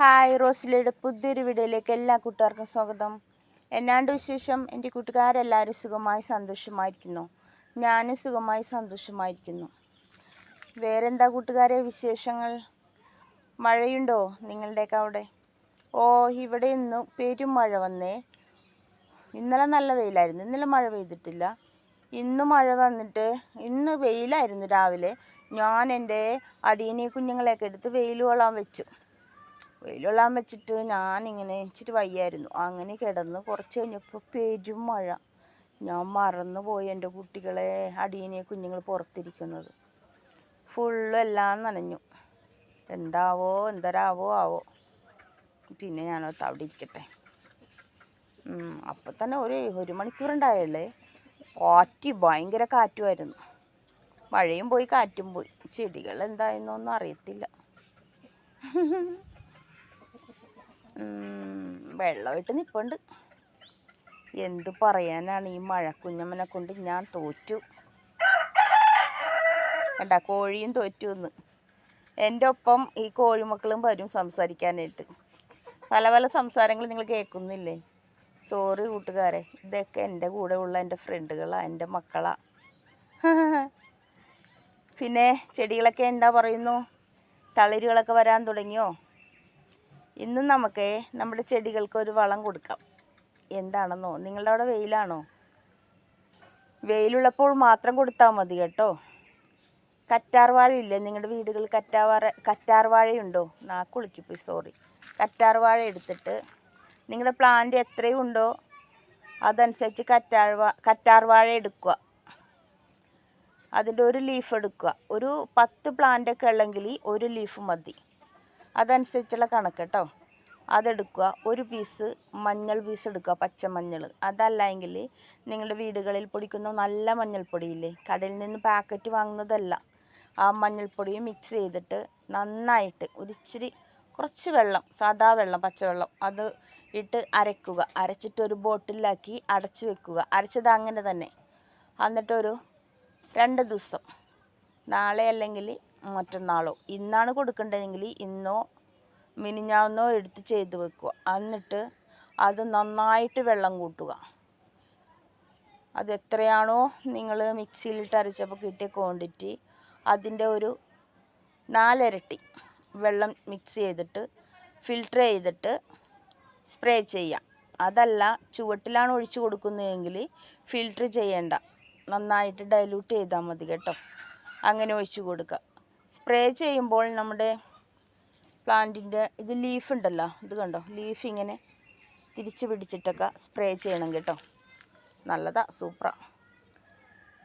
Hi റോസിലയുടെ പുതിയൊരു വീഡിയോയിലേക്ക് എല്ലാ കൂട്ടുകാർക്കും സ്വാഗതം. എന്നാണ്ട് വിശേഷം? എന്റെ കൂട്ടുകാരെല്ലാവരും സുഖമായി സന്തോഷമായിരിക്കുന്നു. ഞാനും സുഖമായി സന്തോഷമായിരിക്കുന്നു. വേറെന്താ കൂട്ടുകാരെ വിശേഷങ്ങൾ? മഴയുണ്ടോ നിങ്ങളുടെയൊക്കെ അവിടെ? ഓ ഇവിടെ ഇന്ന് പെരും മഴ വന്നേ. ഇന്നലെ നല്ല വെയിലായിരുന്നു. ഇന്നലെ മഴ പെയ്തിട്ടില്ല. ഇന്ന് മഴ വന്നിട്ട് ഇന്ന് വെയിലായിരുന്നു രാവിലെ. ഞാൻ എന്റെ അടിയനെ കുഞ്ഞുങ്ങളെയൊക്കെ എടുത്ത് വെയിൽ കൊള്ളാൻ വെച്ചു. വെയിൽ കൊള്ളാൻ വെച്ചിട്ട് ഞാനിങ്ങനെ ഇച്ചിരി വയ്യായിരുന്നു. അങ്ങനെ കിടന്ന് കുറച്ച് കഴിഞ്ഞപ്പോൾ പെരും മഴ. ഞാൻ മറന്നുപോയി എന്റെ കുട്ടികളെ അടിയനെ കുഞ്ഞുങ്ങൾ പുറത്തിരിക്കുന്നത്. ഫുള്ള് എല്ലാം നനഞ്ഞു. എന്താവോ എന്തരാവോ ആവോ. പിന്നെ ഞാൻ അവിടെ ഇരിക്കട്ടെ. അപ്പം തന്നെ ഒരു ഒരു മണിക്കൂറുണ്ടായുള്ളേ കാറ്റ് ഭയങ്കര കാറ്റുമായിരുന്നു. മഴയും പോയി കാറ്റും പോയി. ചെടികൾ എന്തായെന്നൊന്നും അറിയത്തില്ല. വെള്ളമായിട്ട് നിൽപ്പുണ്ട് എന്ത് പറയാനാണ് ഈ മഴ? കുഞ്ഞമ്മനെ കൊണ്ട് ഞാൻ തോറ്റു. കണ്ട കോഴിയും തോറ്റു എന്ന്. എന്റെ ഒപ്പം ഈ കോഴിമക്കളും വരും സംസാരിക്കാനായിട്ട്. പല പല സംസാരങ്ങൾ നിങ്ങൾ കേൾക്കുന്നില്ലേ? സോറി കൂട്ടുകാരെ ഇതൊക്കെ എന്റെ കൂടെ ഉള്ള എന്റെ ഫ്രണ്ടുകളാണ് എന്റെ മക്കളാ. പിന്നെ ചെടികളൊക്കെ എന്താ പറയുന്നു? തളിരുകളൊക്കെ വരാൻ തുടങ്ങിയോ? ഇന്ന് നമുക്ക് നമ്മുടെ ചെടികൾക്ക് ഒരു വളം കൊടുക്കാം. എന്താണെന്നോ? നിങ്ങളുടെ അവിടെ വെയിലാണോ? വെയിലുള്ളപ്പോൾ മാത്രം കൊടുത്താൽ മതി കേട്ടോ. കറ്റാർ വാഴയില്ലേ നിങ്ങളുടെ വീടുകളിൽ കറ്റാവാറ കറ്റാർ വാഴയുണ്ടോ സോറി കറ്റാർ വാഴ എടുത്തിട്ട് നിങ്ങളുടെ പ്ലാന്റ് എത്രയും ഉണ്ടോ അതനുസരിച്ച് കറ്റാർ വാ കറ്റാർ വാഴ എടുക്കുക. അതിന്റെ ഒരു ലീഫ് എടുക്കുക. ഒരു പത്ത് പ്ലാന്റ് ഒക്കെ ഉള്ളെങ്കിൽ ഒരു ലീഫ് മതി. അതനുസരിച്ചുള്ള കണക്ക് കേട്ടോ അതെടുക്കുക. ഒരു പീസ് മഞ്ഞൾ പീസ് എടുക്കുക പച്ചമഞ്ഞൾ അതല്ലെങ്കിൽ നിങ്ങളുടെ വീടുകളിൽ പൊടിക്കുന്ന നല്ല മഞ്ഞൾപ്പൊടിയില്ലേ കടയിൽ നിന്ന് പാക്കറ്റ് വാങ്ങുന്നതല്ല. ആ മഞ്ഞൾപ്പൊടിയും മിക്സ് ചെയ്തിട്ട് നന്നായിട്ട് ഒരിച്ചിരി കുറച്ച് വെള്ളം സാദാ വെള്ളം പച്ചവെള്ളം അത് ഇട്ട് അരയ്ക്കുക അരച്ചിട്ട് ഒരു ബോട്ടിലാക്കി അടച്ചു വെക്കുക. അരച്ചത് അങ്ങനെ തന്നെ. എന്നിട്ടൊരു രണ്ട് ദിവസം. നാളെ അല്ലെങ്കിൽ മറ്റന്നാളോ. ഇന്നാണ് കൊടുക്കേണ്ടതെങ്കിൽ ഇന്നോ മിനിഞ്ഞാന്നോ എടുത്ത് ചെയ്ത് വെക്കുക. എന്നിട്ട് അത് നന്നായിട്ട് വെള്ളം കൂട്ടുക. അത് എത്രയാണോ നിങ്ങൾ മിക്സിയിലിട്ട് അരച്ചപ്പോൾ കിട്ടിയ ക്വാണ്ടിറ്റി അതിന്റെ ഒരു നാലിരട്ടി വെള്ളം മിക്സ് ചെയ്തിട്ട് ഫിൽട്ടർ ചെയ്തിട്ട് സ്പ്രേ ചെയ്യാം അതല്ല ചുവട്ടിലാണ് ഒഴിച്ചു കൊടുക്കുന്നതെങ്കിൽ ഫിൽട്ടർ ചെയ്യേണ്ട. നന്നായിട്ട് ഡൈല്യൂട്ട് ചെയ്താൽ മതി കേട്ടോ. അങ്ങനെ ഒഴിച്ചു കൊടുക്കുക. സ്പ്രേ ചെയ്യുമ്പോൾ നമ്മുടെ പ്ലാന്റിന്റെ ഇത് ലീഫ് ഉണ്ടല്ലോ ഇത് കണ്ടോ? ലീഫ് ഇങ്ങനെ തിരിച്ച് പിടിച്ചിട്ടൊക്കെ സ്പ്രേ ചെയ്യണം കേട്ടോ. നല്ലതാ സൂപ്പറാ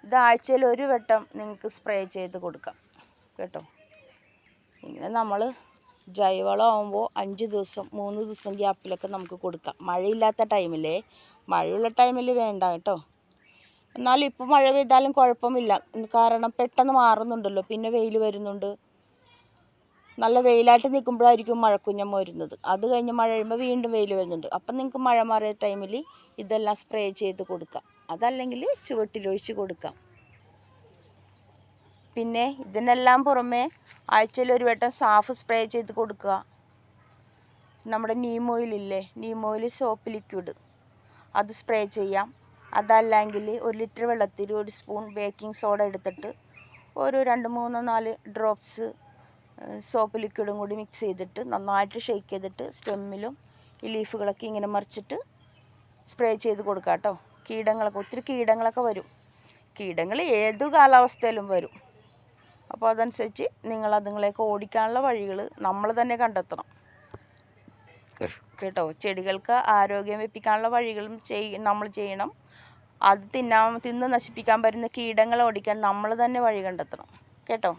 ഇത് ആഴ്ചയിൽ ഒരു വട്ടം നിങ്ങൾക്ക് സ്പ്രേ ചെയ്ത് കൊടുക്കാം കേട്ടോ. ഇങ്ങനെ നമ്മൾ ജൈവളമാകുമ്പോൾ അഞ്ച് ദിവസം മൂന്ന് ദിവസം ഗ്യാപ്പിലൊക്കെ നമുക്ക് കൊടുക്കാം. മഴയില്ലാത്ത ടൈമിലേ മഴയുള്ള ടൈമിൽ വേണ്ട കേട്ടോ. എന്നാലും ഇപ്പോൾ മഴ പെയ്താലും കുഴപ്പമില്ല. കാരണം പെട്ടെന്ന് മാറുന്നുണ്ടല്ലോ. പിന്നെ വെയിൽ വരുന്നുണ്ട്. നല്ല വെയിലായിട്ട് നിൽക്കുമ്പോഴായിരിക്കും മഴക്കുഞ്ഞം വരുന്നത്. അത് കഴിഞ്ഞ് മഴ കഴിയുമ്പോൾ വീണ്ടും വെയിൽ വരുന്നുണ്ട്. അപ്പം നിങ്ങൾക്ക് മഴ മാറിയ ടൈമിൽ ഇതെല്ലാം സ്പ്രേ ചെയ്ത് കൊടുക്കാം. അതല്ലെങ്കിൽ ചുവട്ടിലൊഴിച്ച് കൊടുക്കാം. പിന്നെ ഇതിനെല്ലാം പുറമെ ആഴ്ചയിൽ ഒരു വട്ടം സാഫ് സ്പ്രേ ചെയ്ത് കൊടുക്കുക. നമ്മുടെ neem neem oil soap liquid. അത് സ്പ്രേ ചെയ്യാം. അതല്ലെങ്കിൽ ഒരു ലിറ്റർ വെള്ളത്തിൽ ഒരു സ്പൂൺ ബേക്കിംഗ് സോഡ എടുത്തിട്ട് ഒരു രണ്ട് മൂന്ന് നാല് ഡ്രോപ്സ് സോപ്പ് ലിക്വിഡും കൂടി മിക്സ് ചെയ്തിട്ട് നന്നായിട്ട് ഷെയ്ക്ക് ചെയ്തിട്ട് സ്റ്റെമ്മിലും ഈ ലീഫുകളൊക്കെ ഇങ്ങനെ മറിച്ചിട്ട് സ്പ്രേ ചെയ്ത് കൊടുക്കുക കേട്ടോ കീടങ്ങളൊക്കെ ഒത്തിരി കീടങ്ങളൊക്കെ വരും. കീടങ്ങൾ ഏതു കാലാവസ്ഥയിലും വരും. അപ്പോൾ അതനുസരിച്ച് നിങ്ങൾ അതുങ്ങളെയൊക്കെ ഓടിക്കാനുള്ള വഴികൾ നമ്മൾ തന്നെ കണ്ടെത്തണം. കേട്ടോ? ചെടികൾക്ക് ആരോഗ്യം വെപ്പിക്കാനുള്ള വഴികളും ചെയ് നമ്മൾ ചെയ്യണം. അത് തിന്നാൻ തിന്ന് നശിപ്പിക്കാൻ പറ്റുന്ന കീടങ്ങളെ ഓടിക്കാൻ നമ്മൾ തന്നെ വഴി കണ്ടെത്തണം. കേട്ടോ?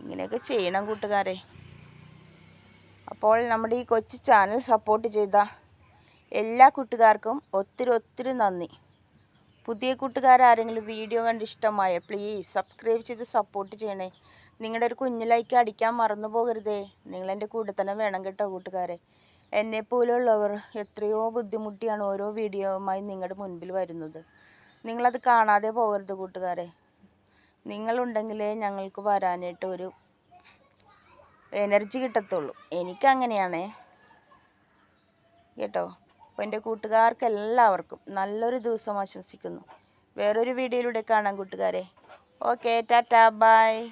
ഇങ്ങനെയൊക്കെ ചെയ്യണം കൂട്ടുകാരെ. അപ്പോൾ നമ്മുടെ ഈ കൊച്ചു ചാനൽ സപ്പോർട്ട് ചെയ്ത എല്ലാ കൂട്ടുകാർക്കും ഒത്തിരി ഒത്തിരി നന്ദി. പുതിയ കൂട്ടുകാരാരെങ്കിലും വീഡിയോ കണ്ട് ഇഷ്ടമായ പ്ലീസ് സബ്സ്ക്രൈബ് ചെയ്ത് സപ്പോർട്ട് ചെയ്യണേ. നിങ്ങളുടെ ഒരു കുഞ്ഞു ലൈക്ക് അടിക്കാൻ മറന്നു പോകരുതേ. നിങ്ങളെന്റെ കൂടെ തന്നെ വേണം കേട്ടോ കൂട്ടുകാരെ. എന്നെ പോലുള്ളവർ എത്രയോ ബുദ്ധിമുട്ടിയാണ് ഓരോ വീഡിയോയുമായി നിങ്ങളുടെ മുൻപിൽ വരുന്നത്. നിങ്ങളത് കാണാതെ പോകരുത് കൂട്ടുകാരെ. നിങ്ങളുണ്ടെങ്കിലേ ഞങ്ങൾക്ക് വരാനായിട്ട് ഒരു എനർജി കിട്ടത്തുള്ളൂ. എനിക്കങ്ങനെയാണേ. കേട്ടോ? അപ്പോൾ എന്റെ കൂട്ടുകാർക്ക് എല്ലാവർക്കും നല്ലൊരു ദിവസം ആശംസിക്കുന്നു. വേറൊരു വീഡിയോയിലൂടെ കാണാം കൂട്ടുകാരെ. Okay tata bye.